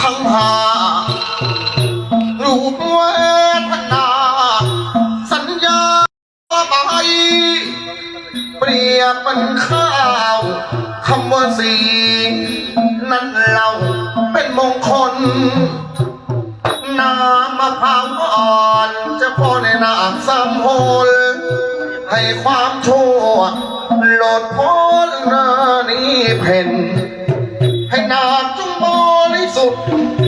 ทั้งหารูปเวทนา สัญญาไปเปรียบเป็นข้าวคำว่าสี นั้นเราเป็นมงคล น้ำมะพร้าวอ่อนจะพอในน้ำสามโหลให้ความชั่วโหลดพ้นนานี้เพ่น ให้นาจงบริสุทธิ์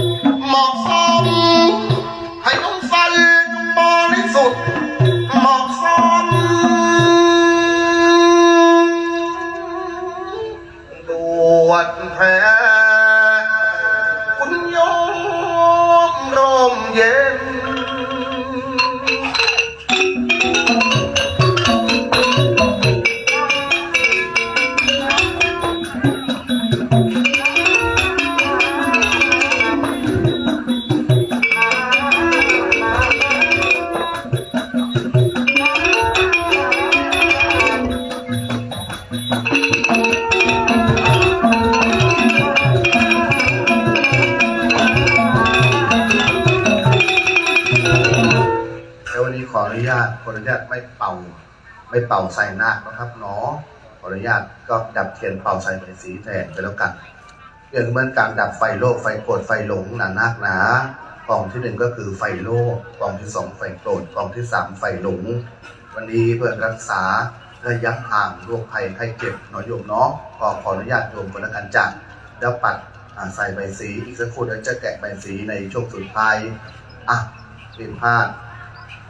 ขออนุญาตไม่เป่า ไม่เป่าใส่หน้านะครับเนาะขออนุญาตก็ดับเทียนเป่าใส่ใบสีแทนไปแล้วกันเรื่องเหมือนการดับไฟโลกไฟโกรธไฟหลงหนานักหนากล่องที่หนึ่งก็คือไฟโลกกล่องที่สองไฟโกรธกล่องที่สามไฟหลง วันนี้เพื่อรักษาระยะห่างโรคภัยไข้เจ็บหนอโยมเนาะขอขออนุญาตโยมคนละกันจัดแล้วปัดใส่ใบสีอีกสักครู่เดี๋ยวจะแกะใบสีในช่วงสุดท้ายอะผิดพลาด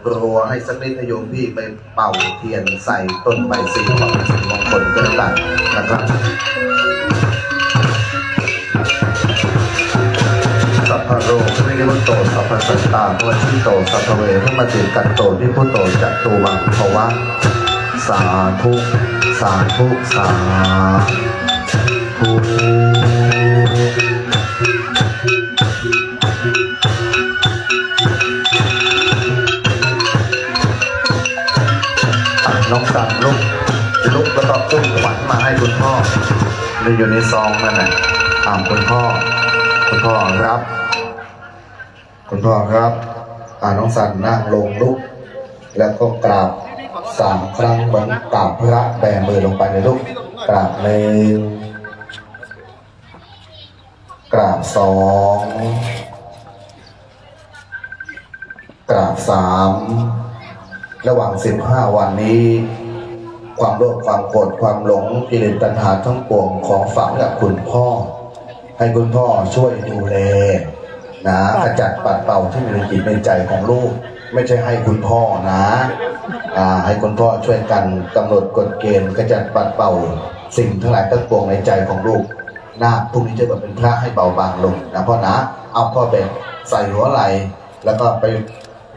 รัวให้สักนิดโยมพี่ไปเป่าเทียนใส่ต้นใบสีของสิริมงคลก็แล้วกันนะครับสัพพโรวิริวุโตสัพพสัตตาภวชิโตสัพพเวทุมติกันโตนิพุโตจัตุวังภวะสาธุสาธุสาธุ น้องสันลุกลุกแล้วก็อุ้มขวัญมาให้คุณพ่อนี่อยู่ในซองนั่นแหละตามคุณพ่อ คุณพ่อรับ คุณพ่อครับอ่าน้องสันนั่งลงลุก แล้วก็กราบสามครั้งเหมือนกราบพระแบมือลงไปในลุกกราบหนึ่งกราบสองกราบสาม ระหว่าง 15 วันนี้ ความโลภความโกรธความหลงกิเลสตัณหาทั้งปวงของฝังกับคุณพ่อ ให้คุณพ่อช่วยดูแลนะขจัดปัดเป่าที่มีในจิตในใจของลูก ไม่ใช่ให้คุณพ่อนะอ่าให้คุณพ่อช่วยกันกำหนดกฎเกณฑ์ขจัดปัดเป่าสิ่งทั้งหลายทั้งปวงในใจของลูกหน้าพรุ่งนี้จะแบบเป็นพระให้เบาบางลงนะพ่อนะ เอาพ่อแบกใส่หัวไหล แล้วก็ไป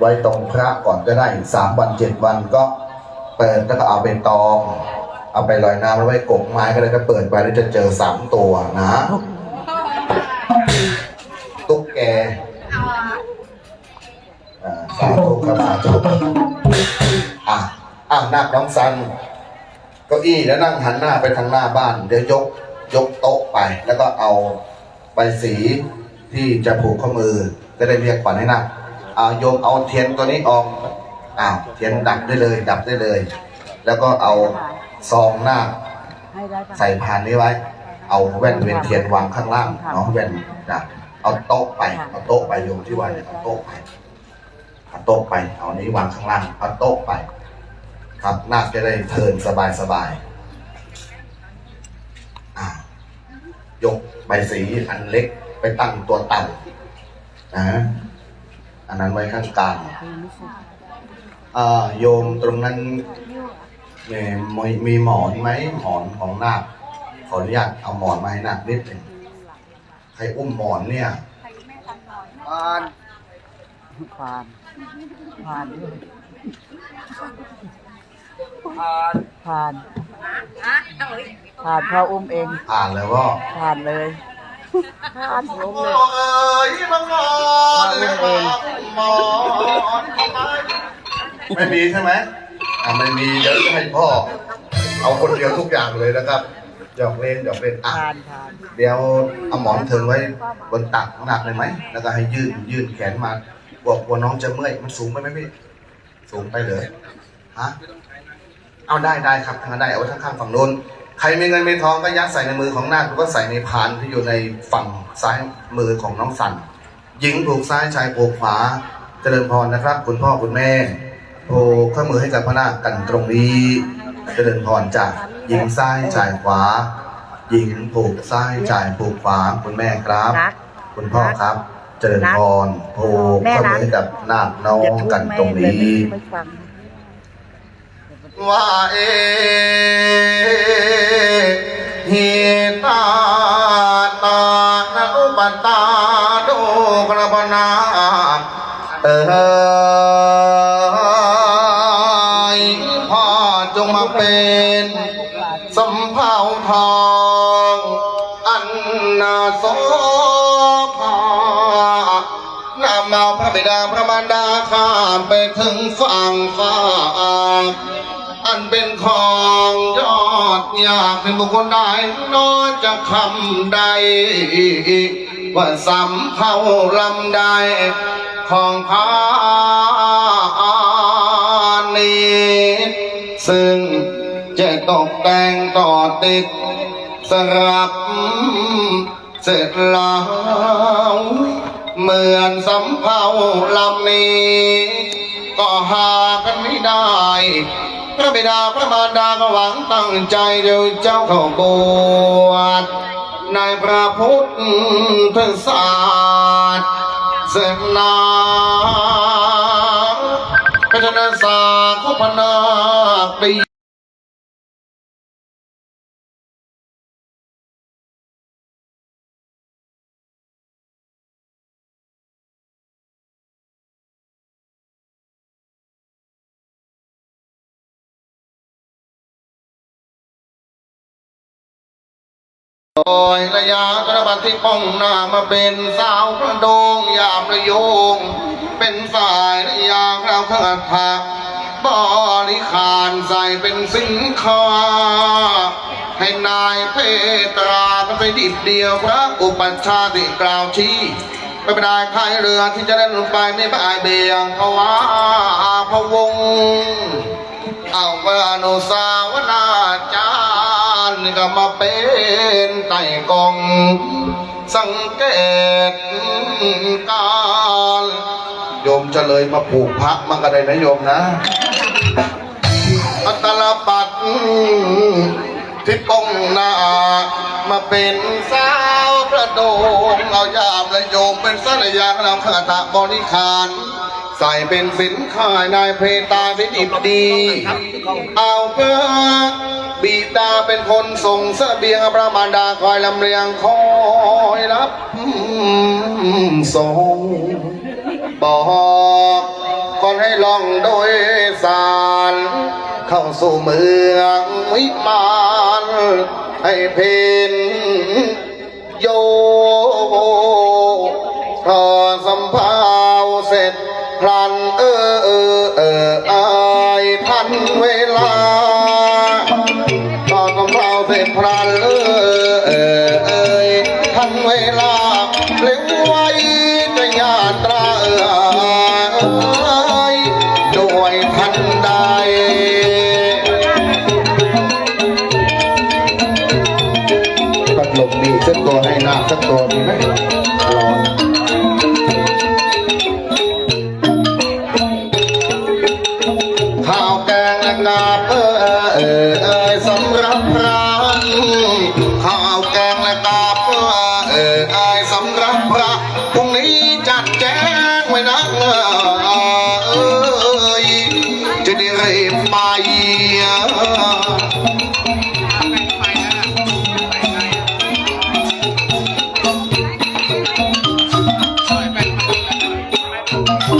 ไว้ตรงพระก่อนก็ได้สามวันเจ็ดวันก็เปิดแล้วก็เอาไปตอง เอาไปลอยน้ำแล้วไว้กกไม้ก็ได้ก็เปิดไปแล้วจะเจอสามตัวนะ ตุ๊กแกอ่าสาธุครับสาธุอะอะนักน้องซันเก้าอี้แล้วนั่งหันหน้าไปทางหน้าบ้าน เดี๋ยวยกยกโต๊ะไป แล้วก็เอาใบสีที่จะผูกข้อมือจะได้เรียกขวัญให้นัก เอาโยมเอาเทียนตัวนี้ออกอ้าเทียนดับได้เลย ดับได้เลย แล้วก็เอาซองหน้าใส่พานนี้ไว้ เอาแว่นเวียนเทียนวางข้างล่างเนาะแว่นนะเอาโต๊ะไปเอาโต๊ะไปโยมที่ว่าเนี่ยเอาโต๊ะไปเอาโต๊ะไปเอานี้วางข้างล่างเอาโต๊ะไป ครับน่าจะได้เทินสบายสบายอะยกใบสีอันเล็กไปตั้งตัวต่ำนะ อันนั้นไว้ข้างกลางอ่าโยมตรงนั้นเนี่ยมีมีหมอนไหมหมอนของนาคขออนุญาตเอาหมอนมาให้นาคนิดหนึ่งใครอุ้มหมอนเนี่ยผ่านผ่านผ่านด้วยผ่านผ่านผ่านพ่ออุ้มเองอ่านแล้วก็ผ่านเลย ผ่านล้มโอ้เลยยมังกรเลยมาหมอนทำไมไม่มีใช่ไหมอ่าไม่มีเดี๋ยวจะให้พ่อ เอาคนเดียวทุกอย่างเลยนะครับหยอกเล่นหยอกเล่นอะทานทานเดี๋ยวเอาหมอนเทิงไว้บนตักหนักเลยไหมแล้วก็ให้ยื่นยื่นแขนมาบอกกลัวน้องจะเมื่อยมันสูงไปไหมพี่สูงไปเลยฮะเอาได้ได้ครับทางนั้นได้เอาไว้ข้างๆฝั่งโน้นใครมีเงินมีทองก็ยัดใส่ในมือของนาคแล้วก็ใส่ในพานที่อยู่ในฝั่งซ้ายมือของน้องสันหญิงผูกซ้ายชายผูกขวาเจริญพรนะครับ คุณพ่อคุณแม่ผูกข้อมือให้กับพระนาคกันตรงนี้ เจริญพรจากหญิงซ้ายชายขวาหญิงผูกซ้ายชายผูกขวาคุณแม่ครับรักคุณพ่อครับเจริญพรผูกแม่ข้อรัมืกอให้กับนาคน้อจะงทุกกันข์ไหมตรงเลยนี้ไม่ฟัง ว่าเอหิตาตานาอุปตาโดกระบนาเออพ่อจงมาเป็นสำเภาทอง อันนาโสภานำเอาพระบิดาพระมารดาข้ามไปถึงฝั่งฟ้า อยากเป็นบุคคลใดนอกจากคำใด ว่าสำเท่าลำใด ของพานีซึ่งจะตกแต่งต่อติดสรับเสร็จแล้วเหมือนสำเภาลำนี้ ก็หากันไม่ได้ พระบิดาพระมารดาก็หวังตั้งใจเดียวเจ้าเข้าบวชในพระพุทธศาสสนาพระชนาสาขุพนา โดยระยะกระบัดที่ป้องหน้ามาเป็นสาวกระโดงยามระโยง เป็นฝ่ายระยะเราเถิดผักบริขารใส่เป็นสินค้าให้นายเพตราก็ไปดิบเดียวพระอุปัชฌาติกล่าวชี้ไม่เป็นได้ใครเรือที่จะเล่นลงไปไม่บายเบียงเพราะว่าพะวงเอาวานุสาวนาจารย์ ก็มาเป็นไต่กอง สังเกตการโยมจะเลยมาผูกพักมันก็ได้นะโยมนะ อัตลปัดที่ป้องนา มาเป็นสาวประโดงเอายามและโยมเป็นสัญญาเราขตะบริขารใส่เป็นสินค้านายเพตาเป็นอิบดี เอาเพื่อบิดาเป็นคนส่งเสบียงพระมารดาคอยลำเลียงคอยรับส่งบอกก่อนให้ลองโดยสาร เข้าสู่เมืองวิมาน ให้เพนโยพอสำเภาเสร็จพลันเออเออเอออายทันเวลา ตัวมีไหม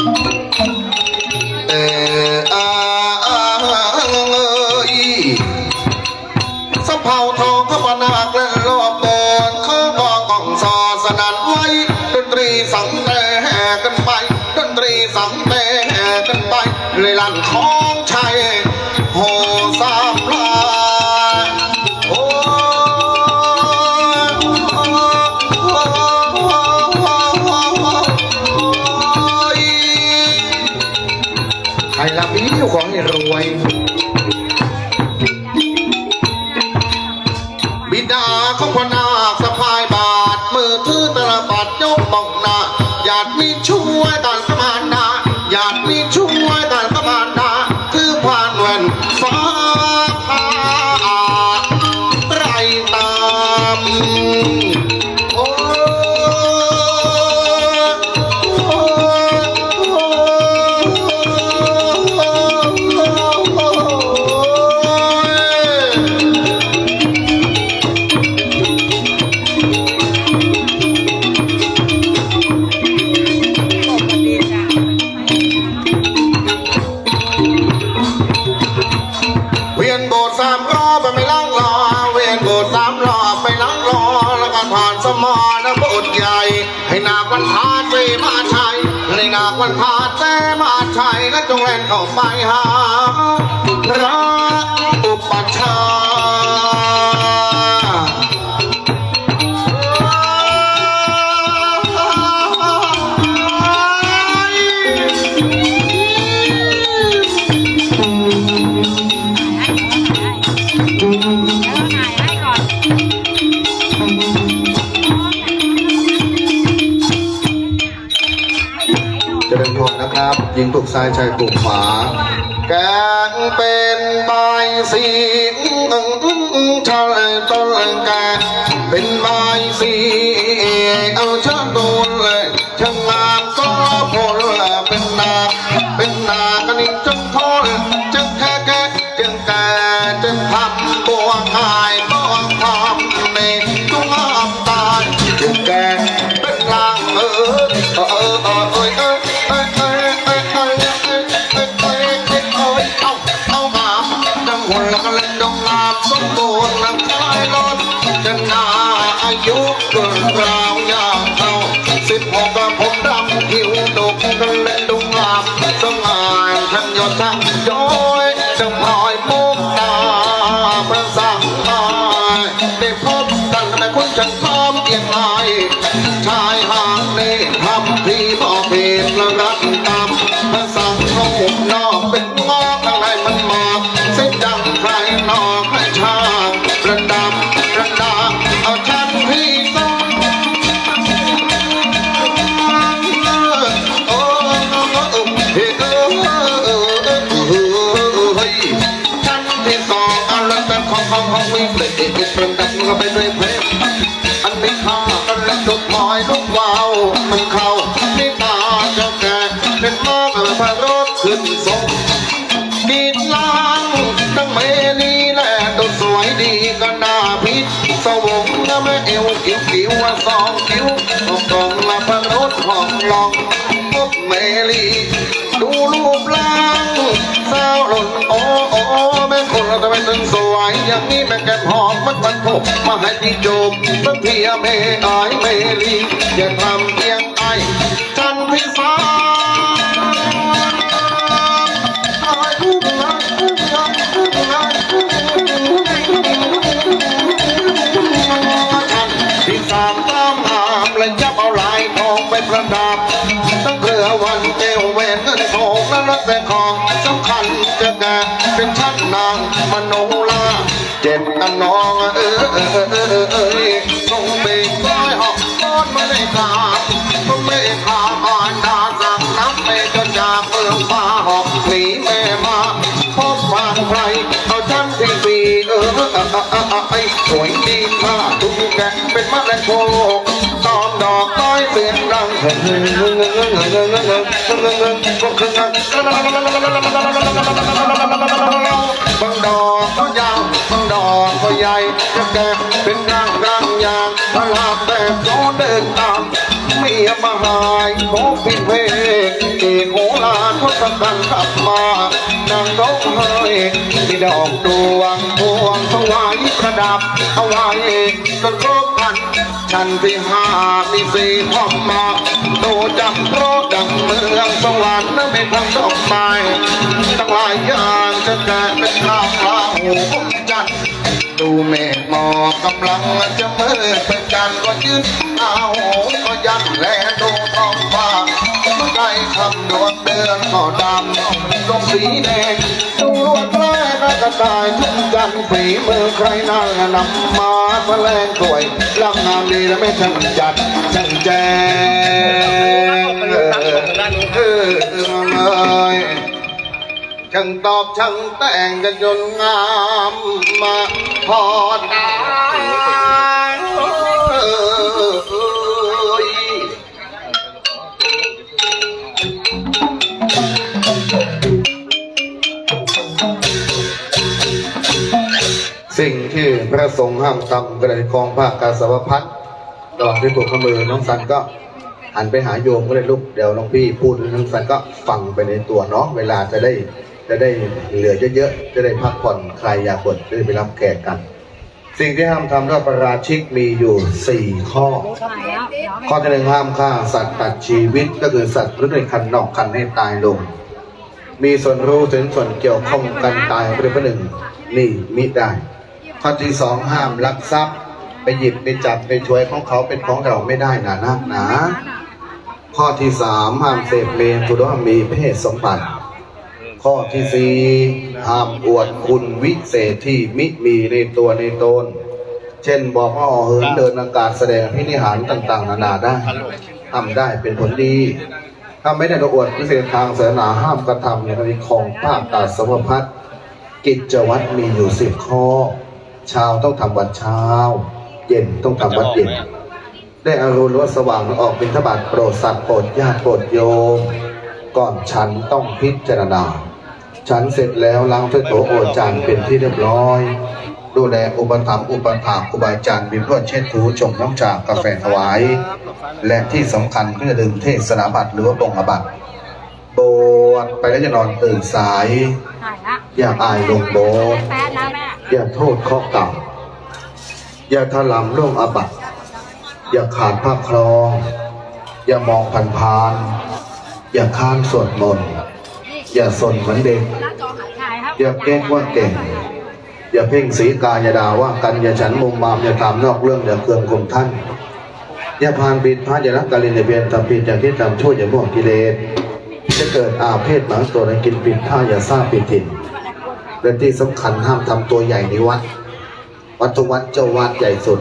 เ Kupona, ากวันผ่านแต่มาชัยและจงแล่นเข้าไปหาพระอุปชา ยิงตุกซ้ายชายตุกขวา แกงเป็นใบสีตึงชายต้นแกเป็นใบสีเอาชาตูนเลยช่างงานก็ผลเป็นนาเป็นนากันอีจนทน คนละเล่นดงงามสมบูรณ์นักไส้ลดจนนาอายุเกินราวยางเท่าสิบหกกับผมดำผิวดกกันเล่นดงงามสง่าทั้งยอดทั้งยอด ด็กที่เป็นดักมันก็เป็นด้วยเพลงอันไม่ฆ่ากันแล้วจดหมายลูกวาวมันเข้าที่ตาจะแก่เป็นมากพระรถขึ้นทรงกินล้างตั้งเมลีแลดูสวยดีก็น่าพิษสวงนะแม่เอวกิ้วกิ้วว่าสองกิ้วตรงตรงละพระรถห้องลองพบเมลี เราจะไปถึงสวายอย่างนี้แม่แก้มหอมมันมันโผมาให้ที่จบต้งเพียเมอายเมรีอย่าทำเอียงไอ้ฉันพิสาที่สามตามหามและยับเอาลายทองไปประดับตั้งเรือวันเตวแหวนเงินทองนั้นรักแต่ของ น้ำน้องเออเออเออเออส่งเบ่งร้อยหอกทอดมาในกาก็ไม่พาอ่านดาสั่งนับไปจนจากเมืองฟ้าหอกหนีแม่มาพบมาใครเอาฉันที่ปีเออเออเออเออไอสวยดีมากทุกแกเป็นมะละโกตอนดอกต้อยเสียงดังเงินเงินเงินเงินเงินเงินเงินเงินเงินเงินเงินเงินเงิน บางดอกก็ยาวบางดอกก็ใหญ่จะแก่เป็นกลางร่างยางตลาดแต่ก็เดินตามเมียมาหายโคพิเพกเอกโหลานทศกัณฐ์ขับมานางร้องไห้ที่ดอกดวงพวงถวายประดับเอาไว้จนครบ ฉันที่ห้ามีสี่ห้อมมาโตจังเพรคดังเมืองสวรรค์ไม่ทำดอกไม้ตั้งหลายอย่างจะแก่เป็นข้าวปลาหูจันทร์ดูเมฆหมอกกำลังจะมืดเป็นจันทร์ก็ยืนเอาก็ยันแลดู ท้องฟ้าเมื่อไรคำดวงเดือนก็ดำลงสีแดงดูรวดลายกระต่ายทุกกันฝีมือใครนั่งนำมาแสลงสวยลำงามดีและไม่ช่างจัดช่างแจงเออเออเอยช่างตอบช่างแต่งกันจนงามมาพอตา พระสงฆ์ห้ามทำกระไรคลองภาคกาสาวพัดระหว่างที่ปลูกข้อมือน้องสันก็หันไปหาโยมก็เลยลุกเดี๋ยวน้องพี่พูดน้องสันก็ฟังไปในตัวเนาะเวลาจะได้จะได้เหลือเยอะๆจะได้พักผ่อนใครอยากบ่นจะได้ไปรับแขกกัน สิ่งที่ห้ามทำรอบประราชิกมีอยู่สี่ข้อ ข้อที่หนึ่งห้ามฆ่าสัตว์ตัดชีวิตก็คือสัตว์รือในคันนอกคันให้ตายลง มีส่วนรู้ถึงส่วนเกี่ยวข้องกันตายเป็นข้อหนึ่งนี่มิได้ ข้อที่สองห้ามลักทรัพย์ ไปหยิบไปจับไปช่วยของเขาเป็นของเราไม่ได้นะนักหนาข้อที่สามห้ามเสพเมตุรมีเพศสมบัติ ข้อที่สี่ห้ามอวดคุณวิเศษที่มิมีในตัวในตน เช่นบอกว่าเหินเดินอากาศแสดงพินิหารต่าง ๆ นานาได้ทำได้เป็นผลดี ถ้าไม่ได้อวดวิเศษทางศาสนาห้ามกระทำในกรณีของภาคตาสมพัฒน์กิจวัตรมีอยู่สิบข้อ เช้าต้องทำวัดเช้า เย็นต้องทำวัดเย็น ได้อารุณวัดสว่างออกเป็นทบาทโปรดสัตว์โปรดญาติโปรดโยม ก่อนฉันต้องพิจารณา ฉันเสร็จแล้วล้างถ้วยโถโอจานเป็นที่เรียบร้อย ดูแลอุปถัมภ์อุปถากครูบาอาจารย์มีเพื่อเช็ดถูชงน้ำจากกาแฟถวาย และที่สำคัญก็จะดึงเทศนาบัตรหรือว่าปงอบัตรโบสถ์ไปแล้วจะนอนตื่นสายถ่ายละอย่าอายลงโบสถ์แป๊ดแล้วแม่ อย่าโทษข้อเก่าอย่าถลำล่วงอาบัตอย่าขาดภาพครอง อย่ามองผ่านพานๆอย่าค้านสวดมนต์อย่าสนเหมือนเด็กถ่ายครับอย่าเก้งว่าเก่ง อย่าเพ่งสีกาอย่าด่าว่ากันอย่าฉันมุมมามอย่าถามนอกเรื่องอย่าเคืองคมท่าน อย่าพานบิดพระอย่ารักกาลินอย่าเบียนทำผิดอย่าคิดทำชั่วอย่าม่วงกิเลสจะเกิดอาเพศหมาตัวในกินปิดผ้าอย่าทราบปิดถิ่น และที่สำคัญห้ามทำตัวใหญ่ในวัด วัดทุกวัดเจ้าวัดใหญ่สุด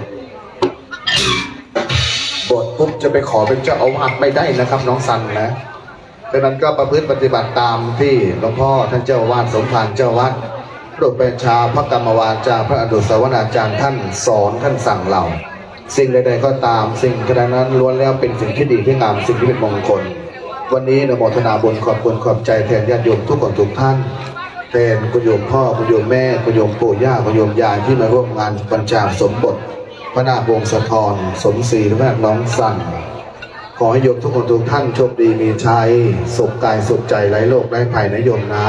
บทปุ๊บจะไปขอเป็นเจ้าอาวาสไม่ได้นะครับ น้องสันนะดังนั้นก็ประพฤติปฏิบัติตามที่หลวงพ่อท่านเจ้าวาดสมภารเจ้าวัดโปรดเป็นชาพระกรรมวาจาพระอดุสวนาจารย์ท่านสอนท่านสั่งเราสิ่งใดๆก็ตามสิ่งขณะนั้นล้วนแล้วเป็นสิ่งที่ดีที่งามสิ่งที่เป็นมงคล วันนี้นโมทนาบุญขอบคุณขอบใจแทนญาติโยมทุกคนทุกท่าน แทนคุณโยมพ่อคุณโยมแม่คุณโยมปู่ย่าคุณโยมยายที่มาร่วมงานบรรจาสมบท พระนาควงศ์สะทรสมศรีและแม่น้องสั่นขอให้โยมทุกคนทุกท่านโชคดีมีชัยสุขกายสุขใจไร้โรคไร้ภัยนะโยมนะ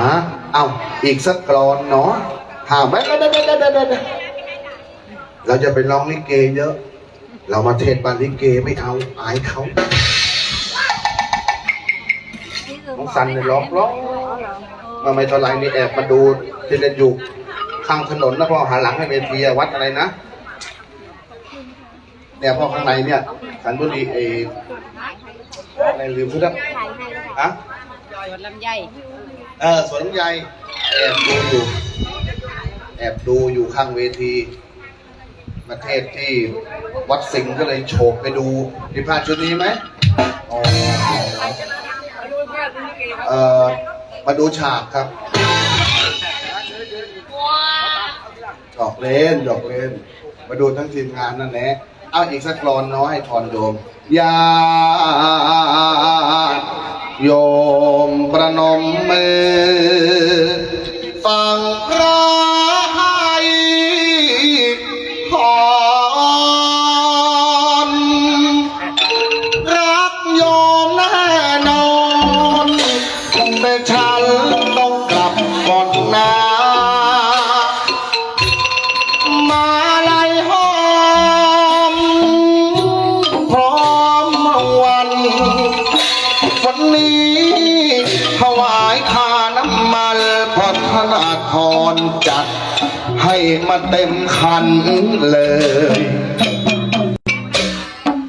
เอาอีกสักกรอนเนาะถามไหมเราจะไปร้องลิเกเยอะ เรามาเทศบานลิเกไม่เอาอายเขาน้องสันเนี่ยร้องร้อง มาไม่เท่าไรนี่แอบมาดูที่เล่นอยู่ข้างถนนนะพ่อหาหลังให้เวทีอะวัดอะไรนะเนี่ยพ่อข้างในเนี่ยสันบุรีเอออะไรลืมชื่อแล้วฮะสวนลำไยเออสวนลำไยแอบดูอยู่ แอบดูอยู่ข้างเวทีประเทศที่วัดสิงห์ก็เลยโฉบไปดูมีพาชุดนี้ไหมอ๋อเออ มาดูฉากครับดอกเล่นดอกเล่น มาดูทั้งทีมงานนั่นแหละเอาอีกสักกรอนน้อยทอนโยมยาโยมประนมมือฟัง พอธนาธรจัดให้มาเต็มคันเลย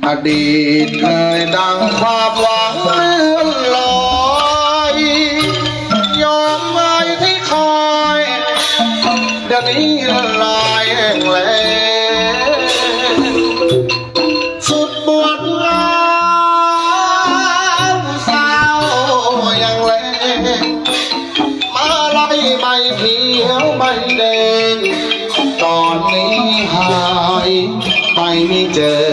อดีตเคยดังภาพว่า ต